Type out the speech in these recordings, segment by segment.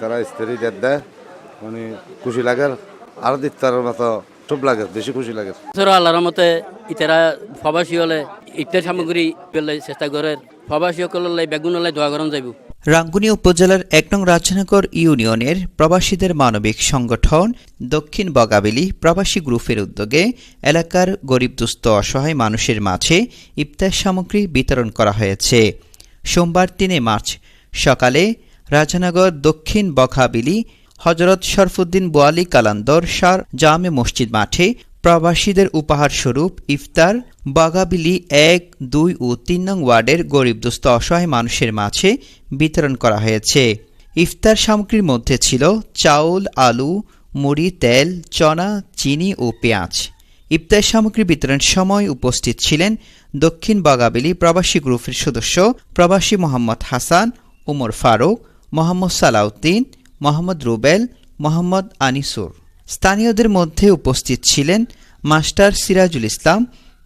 তারা স্ত্রী দেয় দেয় মানে খুশি লাগে। আর দিতার মতো সব লাগে বেশি খুশি লাগে। আল্লাহর মতে ইতারা প্রবাসী হলে ইফতার সামগ্রী পেলে চেষ্টা করে প্রবাসী সকলে বেগুন হলে দোয়া করন যাইব। রাঙ্গুনি উপজেলার এক নং রাজনগর ইউনিয়নের প্রবাসীদের মানবিক সংগঠন দক্ষিণ বগাবেলি প্রবাসী গ্রুপের উদ্যোগে এলাকার গরিব দুস্থ অসহায় মানুষের মাঝে ইফতার সামগ্রী বিতরণ করা হয়েছে। সোমবার তিনে মার্চ সকালে রাজনগর দক্ষিণ বখাবিলি, হজরত শরফুদ্দিন বোয়ালি কালান্দর সার জামে মসজিদ মাঠে প্রবাসীদের উপহার স্বরূপ ইফতার, বাগাবিলি এক, দুই ও তিন নং ওয়ার্ডের গরিব দুস্থ অসহায় মানুষের মাঝে বিতরণ করা হয়েছে। ইফতার সামগ্রীর মধ্যে ছিল চাউল, আলু, মুড়ি, তেল, চনা, চিনি ও পেঁয়াজ। ইফতার সামগ্রী বিতরণের সময় উপস্থিত ছিলেন দক্ষিণ বাগাবিলি প্রবাসী গ্রুপের সদস্য প্রবাসী মোহাম্মদ হাসান, উমর ফারুক মোহাম্মদ সালাউদ্দিন, মোহাম্মদ রুবেল, মোহাম্মদ আনিসুর। স্থানীয়দের মধ্যে উপস্থিত ছিলেন মাস্টার সিরাজুল ইসলাম,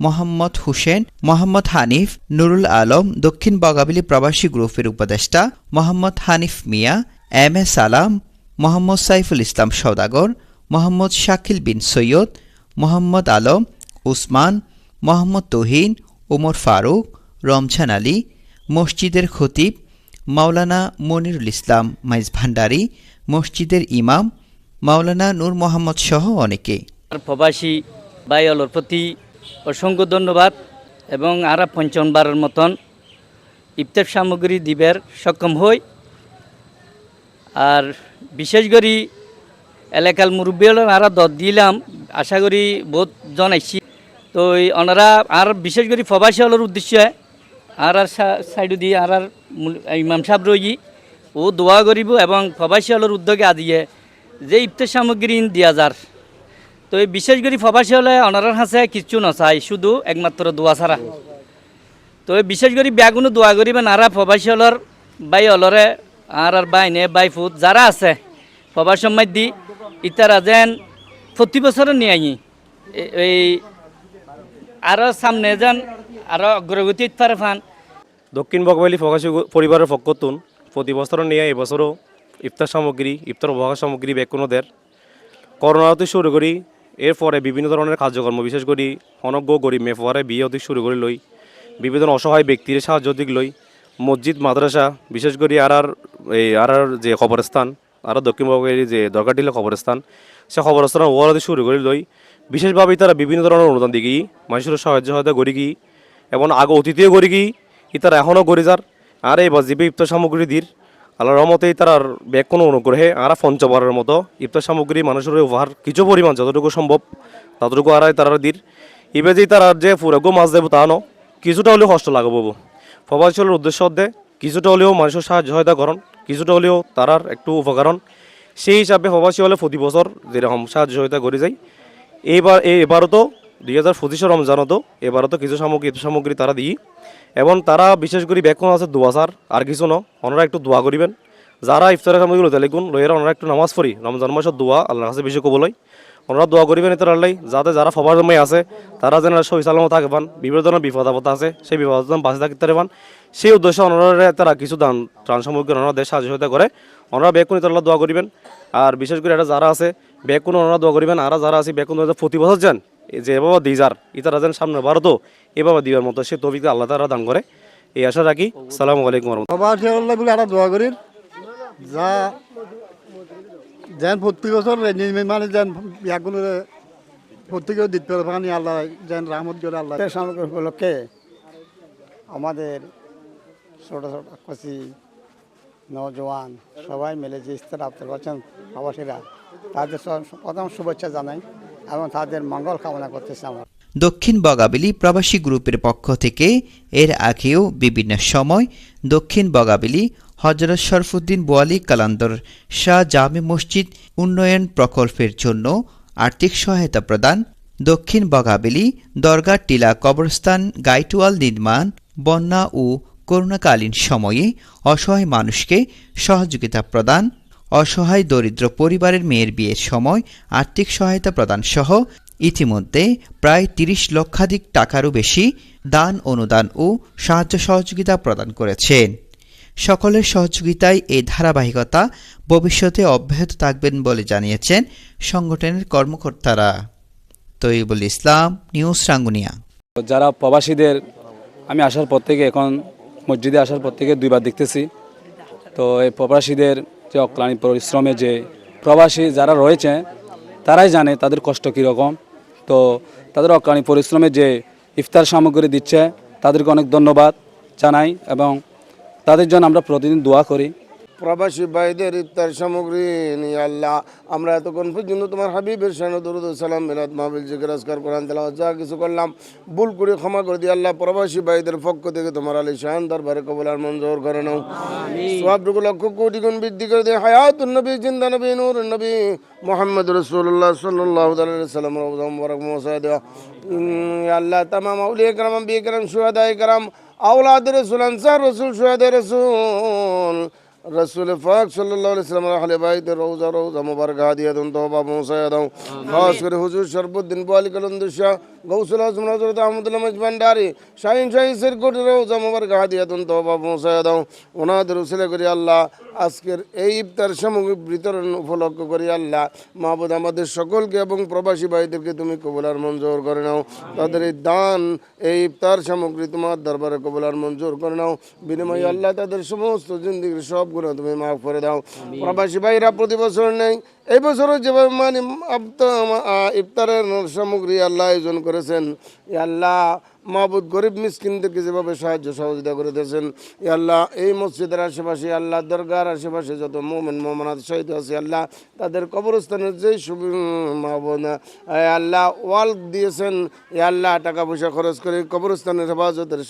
মোহাম্মদ হুসেন, মোহাম্মদ হানিফ, নুরুল আলম, দক্ষিণ বগাবিলি প্রবাসী গ্রুপের উপদেষ্টা, মোহাম্মদ হানিফ মিয়া, এম এ সালাম, মোহাম্মদ সাইফুল ইসলাম সৌদাগর মোহাম্মদ শাকিল বিন সৈয়দ, মোহাম্মদ আলম, উসমান, মোহাম্মদ তহিন ওমর ফারুক, রমজান আলী, মসজিদের খতিব মাওলানা মনিরুল ইসলাম, মাইজ ভান্ডারী, মসজিদের ইমাম, মাওলানা নূর মোহাম্মদ সহ অনেকে। প্রবাসী অলর প্রতি অসংখ্য ধন্যবাদ এবং আরা পঞ্চমবারের মতন ইফতার সামগ্রী দিবের সক্ষম হই। আর বিশেষ করে এলাকার মুরব্বী আরা দর দিলাম, আশা করি বহুত জনাইছি তো এই ওনারা আর বিশেষ করে প্রবাসী হলের উদ্দেশ্যে আর আর সাইড দিয়ে আর আর ইমাম সাহেব রই ও দোয়া করিব এবং প্রবাসী হলের উদ্যোগে আদিয়ে যে ইফতার সামগ্রী দিয়া যার। তো এই বিশেষ করে প্রবাসী হলে ওনারার হাসে কিচ্ছু নচাই, শুধু একমাত্র দোয়া ছাড়া। তো এই বিশেষ করে ব্যাগুনো দোয়া করিবেন আরা প্রবাসী হলর বাই অলরে আর আর বাইনে বাই ফুট যারা আছে প্রবাস সময় দি ইতারা যেন প্রতি বছর নিয়ে আই এই আরও সামনে যেন আরও অগ্রগতি ফান। দক্ষিণ বকবালি প্রকাশী পরিবারের পক্ষতুন প্রতি বছর নিয়ে এবছরও ইফতার সামগ্রী, ইফতার উপহার সামগ্রী বেকুনোদের করোনা হতে শুরু করি, এরপরে বিভিন্ন ধরনের কার্যক্রম, বিশেষ করে অনজ্ঞ গরিব মেফোয়ারে বিয়ে হতে শুরু করে লই, বিভিন্ন অসহায় ব্যক্তির সাহায্য দিক লই, মসজিদ, মাদ্রাসা, বিশেষ করে আর আর এই আর আর যে খবরস্থান আর দক্ষিণ বকবালি যে দরকারটিলে খবরস্থান, সে খবরস্থান ওয়ার হতে শুরু করে লই, বিশেষভাবে তারা বিভিন্ন ধরনের অনুদান দিকে মানুষের সাহায্য সহায়তা করি কি এবং আগে অতীতেও করি কি ইতারা এখনও করি যার আর এই বাজিবে ইফতার সামগ্রী দির আল্লাহ রহমতেই তার ব্যাগ কোনো অনুগ্রহে, আর পঞ্চবারের মতো ইফতার সামগ্রী মানুষের উপহার কিছু পরিমাণ যতটুকু সম্ভব, ততটুকু আর তারা দির। এবার যে তারা যে ফুরাগো মাছ দেবো তা ন কিছুটা হলেও কষ্ট লাগাবো প্রবাসীর উদ্দেশ্য দে কিছুটা হলেও মানুষের সাহায্য সহায়তা করন, কিছুটা হলেও তারার একটু উপকারণ সেই হিসাবে প্রবাসী হলে প্রতি বছর যেরকম সাহায্য সহায়তা করে যায় এইবার এই এবারও তো দুই হাজার পঁচিশে রমজানও তো এবারও তো কিছু সামগ্রী সামগ্রী তারা দিই। এবং তারা বিশেষ করে ব্যাকুন আছে, দোয়া সার আর কিছু ন। ওনারা একটু দোয়া করিবেন। যারা ইফতারের সামগ্রী লইতে লিখুন লইয়েরা ওনারা একটু নামাজ পড়ি। রমজান মাসের দোয়া আল্লাহর কাছে বেশি কবলই ওনারা দোয়া করিবেন এতে আল্লাহ, যাতে যারা ফবার জমাই আছে, তারা যেন সহি সালামত থাকে পান বিভিন্ন ধরনের বিপদ আপদ আছে, সেই বিপদ বাঁচে থাকতে পান সেই উদ্দেশ্যে ওনারা তারা কিছু দান, ত্রাণ সামগ্রী ওনারা দেশ সাহায্য করে। ওনারা বেকুন ইতাল্লাহ দোয়া করিবেন। আর বিশেষ করে এটা যারা আছে, বেকুন ওনারা দোয়া করিবেন। আর যারা আছে, বেকুন প্রতি বছর যান। যে দিই যার ইতারা যেন সামনে ভারতও এভাবে দিবার মতো সে তবিক আল্লাহ তারা দান করে। এই আশা রাখি সালামু আলাইকুম রহমতুল্লাহ। বলে একটা দোয়া করির যা যেন প্রত্যেক বছর মানে যেন ইয়াগুলো প্রত্যেকেও দিতে পারে আল্লাহ যেন রহমত করে আল্লাহ। উপলক্ষে আমাদের ছোট ছোট কচি নজওয়ান সবাই মিলে যে ইফতার আফতার করছেন প্রবাসীরা তাদের প্রথম শুভেচ্ছা জানাই। এবং তাদের মঙ্গল কামনা করতেছি আমরা। দক্ষিণ বগাবিলি প্রবাসী গ্রুপের পক্ষ থেকে এর আগেও বিভিন্ন সময় দক্ষিণ বগাবিলি হজরত শরফুদ্দিন বোয়ালি কালান্দর শাহ জামে মসজিদ উন্নয়ন প্রকল্পের জন্য আর্থিক সহায়তা প্রদান, দক্ষিণ বগাবিলি দরগা টিলা কবরস্থান গাইটওয়াল নির্মাণ, বন্যা ও করোনাকালীন সময়ে অসহায় মানুষকে সহযোগিতা প্রদান অসহায় দরিদ্র পরিবারের মেয়ের বিয়ের সময় আর্থিক সহায়তা প্রদান সহ ইতিমধ্যে প্রায় তিরিশ লক্ষাধিক টাকারও বেশি দান, অনুদান ও সাহায্য সহযোগিতা প্রদান করেছেন সকলের সহযোগিতায় এই ধারাবাহিকতা ভবিষ্যতে অব্যাহত থাকবেন বলে জানিয়েছেন সংগঠনের কর্মকর্তারা। তৈবুল ইসলাম, নিউজ রাঙ্গুনিয়া। যারা প্রবাসীদের আমি আসার পর থেকে এখন মসজিদে আসার পর থেকে দুইবার দেখতেছি। তো এই প্রবাসীদের যে অক্লানি পরিশ্রমে যে প্রবাসী যারা রয়েছে, তারাই জানে তাদের কষ্ট কীরকম। তো তাদের অক্লানি পরিশ্রমে যে ইফতার সামগ্রী দিচ্ছে, তাদেরকে অনেক ধন্যবাদ জানাই এবং তাদের জন্য আমরা প্রতিদিন দোয়া করি। প্রবাসী ভাইদের ইফতার সামগ্রী নিয়ে আল্লাহ। আমরা এতক্ষণ পর্যন্ত তোমার হাবিবের শান দরুদ সালাম মিলাদ মাহবিল আজকার কোরআন তেলাওয়াত যা কিছু করলাম। ভুল করে ক্ষমা করে দিয়ে আল্লাহ প্রবাসী ভাইদের পক্ষ থেকে তোমার আলী শাহান দরবারে কবুল আর মঞ্জুর করে নাও। সবটুকু লক্ষ কোটি গুণ বৃদ্ধি করে দিয়ে হায়াত নবী জিন্দা নবী নূর নবী মোহাম্মদ রসুল্লাহ সাল্লাহ সাল্লাম দেওয়া আল্লাহ তামাম আউলিয়া কালাম আম্বিয়া কালাম সুহাদায় কালাম আউলাদ রসুল আনসার রসুল সুহাদায় রসুল রসুল ফাক সাল্লাল্লাহু আলাইহি সাল্লাম আহলে বাইত রওজা রওজা মুবারক হাদিয়া দন তওবা মুসায়া দাও খাস করে হুজুর শরফুদ্দিন বালি কলন্দুশা গৌসুল আজম হযরত আহমদুল্লাহ মজবান্ডারি শাহিন শাহী সিরকোট রওজা মুবারক হাদিয়া দন তওবা মুসায়া দাও ওনাদের উসিলা করি আল্লাহ আজকের এই ইফতার সামগ্রী বিতরণ উপলক্ষ করি আল্লাহ। মাহবুদ আমাদের সকলকে এবং প্রবাসী ভাইদেরকে তুমি কবুলার মঞ্জুর করে নাও। তাদের এই দান এই ইফতার সামগ্রী তোমার দরবারে কবুলার মঞ্জুর করে নাও। বিনিময়ে আল্লাহ তাদের সমস্ত জিন্দিগির সব গুণা তুমি মাফ করে দাও। প্রবাসী ভাইরা প্রতি বছর নেই এই বছরও যেভাবে মানে ইফতারের সামগ্রী আল্লাহ আয়োজন করেছেন আল্লাহ মাহবুদ গরিব মিসকিনদেরকে যেভাবে সাহায্য সহযোগিতা করে দিয়েছেন আল্লাহ এই মসজিদের আশেপাশে আল্লাহ দরগার আশেপাশে যত মোমেন মোমনাথ শহীদ আছে আল্লাহ তাদের কবরস্থানের যেই সুবি মাহবুদ আল্লাহ ওয়াল দিয়েছেন এ আল্লাহ টাকা পয়সা খরচ করে কবরস্থানের হেফাজতের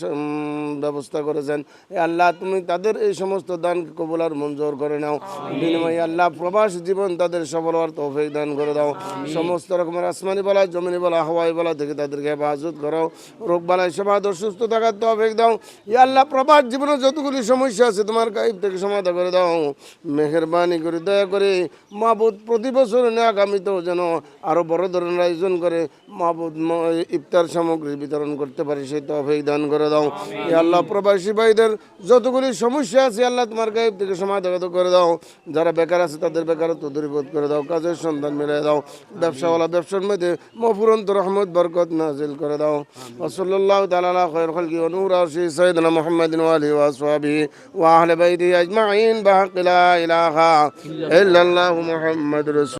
ব্যবস্থা করেছেন এ আল্লাহ তুমি তাদের এই সমস্ত দানকে কবুল আর মঞ্জুর করে নাও। বিনিময়ে আল্লাহ প্রবাস জীবন তাদের সফল হওয়ার তৌফিক দান করে দাও। সমস্ত রকমের আসমানি বলা জমিনি বলা হাওয়াই বলা থেকে তাদেরকে হেফাজত করো। রোগ বালাই সমাজ সুস্থ থাকার তৌফিক দাও। ইয়া আল্লাহ প্রবাস জীবনে যতগুলি সমস্যা আছে তোমার গাইব থেকে সমাধান করে দাও। মেহরবানি করে দয়া করে মাহবুদ প্রতি বছর না আগামীতেও যেন আরও বড় ধরনের আয়োজন করে মাহবুদ ইফতার সামগ্রী বিতরণ করতে পারি সেই তৌফিক দান করে দাও। ইয়া আল্লাহ প্রবাসী ভাইদের যতগুলি সমস্যা আছে আল্লাহ তোমার গাইব থেকে সমাধান করে দাও। যারা বেকার আছে তাদের বেকারত্ব দূরীভূত করে দাও কাজের সন্ধান মিলিয়ে দাও ব্যবসাওয়ালা ব্যবসার মধ্যে মফুরন্ত রহমত বরকত নাজিল করে দাও। ওসল্লাহ তালা খৈর খলকি নূর আশি সৈয়দনা মোহাম্মদ আলী ওয়াসহাবিহি ওয়াহলে বাইদি আজমাইন। বাহাক লা ইলাহা ইল্লাল্লাহু। মুহাম্মাদুর রাসূল